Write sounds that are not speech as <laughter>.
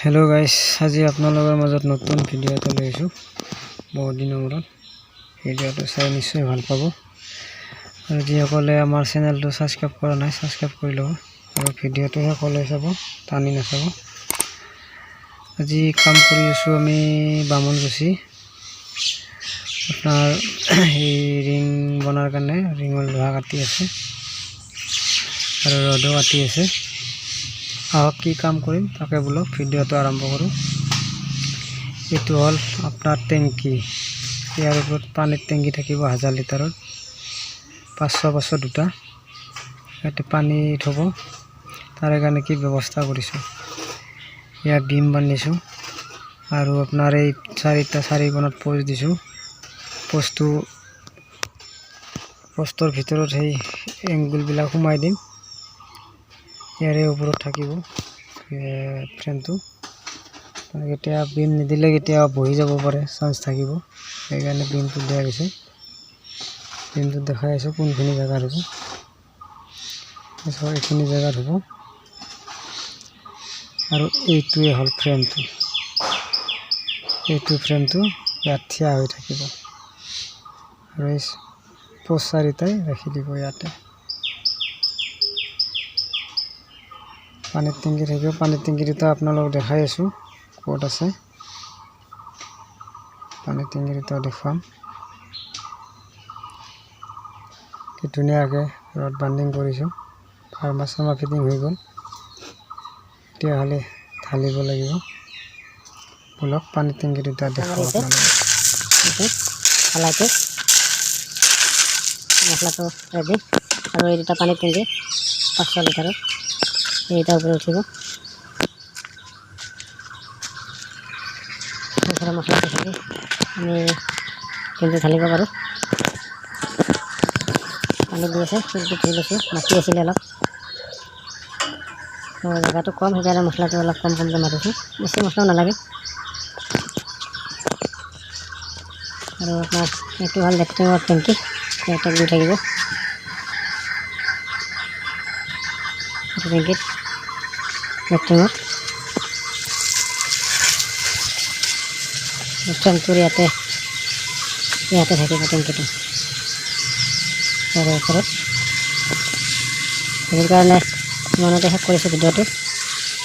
Hello' গাইছ আজি আপোনালোকৰ মাজত নতুন ভিডিঅ' এটা লৈ আহিছোঁ বহুত দিনৰ মূৰত। ভিডিঅ'টো চাই নিশ্চয় ভালো পাব। আৰু যিসকলে আমাৰ চেনেলটো ছাবস্ক্ৰাইব কৰা নাই ছাবস্ক্ৰাইব কৰি ল'ব। আৰু ভিডিঅ'টো সকলোৱে চাব, টানি নাচাব। আজি কাম কৰি আছোঁ আমি বামুণগুচি আপোনাৰ <clears throat> এই ৰিং বনোৱাৰ কাৰণে, ৰিঙৰ লোহা কাটি আছে। আৰু ৰদো কাটি আছে। কি কাম কৰিম তাকে বোলক ভিডিঅ'টো আৰম্ভ কৰোঁ এইটো হ'ল আপোনাৰ টেংকি ইয়াৰ ওপৰত পানীৰ টেংকি থাকিব হাজাৰ লিটাৰৰ পাঁচশো পাঁচশো দুটা। ইয়াতে পানী থ'ব তাৰে কাৰণে কি ব্যৱস্থা কৰিছোঁ ইয়াত বিম বান্ধিছোঁ আৰু আপোনাৰ এই চাৰিটা চাৰি কোণত প'ষ্ট দিছোঁ। প'ষ্টটো প'ষ্টৰ ভিতৰত সেই এংগুলবিলাক সোমাই দিম। ইয়াৰে ওপৰত থাকিব ফ্ৰেমটো। কেতিয়া বিম নিদিলে কেতিয়া বহি যাব পাৰে চান্স থাকিব। সেইকাৰণে বিমটো দিয়া গৈছে। বিমটো দেখাই আছোঁ কোনখিনি জেগাত হ'ব। এইখিনি জেগাত হ'ব। আৰু এইটোৱে হ'ল ফ্ৰেমটো। এইটো ফ্ৰেমটো ইয়াত থিয় হৈ থাকিব। আৰু এই প'ষ্ট চাৰিটাই ৰাখি দিব ইয়াতে। পানীৰ টেংকি থাকিব। পানীৰ টেংকিটো আপোনালোকক দেখাই আছোঁ ক'ত আছে। পানীৰ টেংকিটো দেখুৱাম কি ধুনীয়াকৈ ৰড বান্ডিং কৰিছোঁ। চাৰ্মাৰ ফিটিং হৈ গ'ল। তেতিয়াহ'লে ঢালিব লাগিব। ব'লক পানীৰ টেংকি দুটা দেখাওঁ আপোনালোকক। ঢালাইটো মছলাটো ৰেডি আৰু এই দুটা পানীৰ টেংকি পাঁচশো লিটাৰৰ। এইটা উপরে উঠিব এছাড়া মশলাটো থাকি আমি কিন্তু ঢালিব পাৰোঁ পানী দি আছে কিন্তু ধুই লৈছোঁ মাটি আছিলে অলপ। জেগাটো কম, সেইকাৰণে মছলাটো অলপ কম, কমকৈ মাৰিছোঁ বেছি মছলাও নালাগে। আৰু আপোনাৰ এইটো হ'ল লেট্ৰিনৰ টেংকি। ইয়াতে দি থাকিব। এইটো টেংকিত লেট্ৰিনত ট্ৰেংকটোৰ ইয়াতে। ইয়াতে থাকিব টেংকিটো ইয়াৰে ওপৰত সেইকাৰণে ইমানতে শেষ কৰিছোঁ ভিডিঅ'টো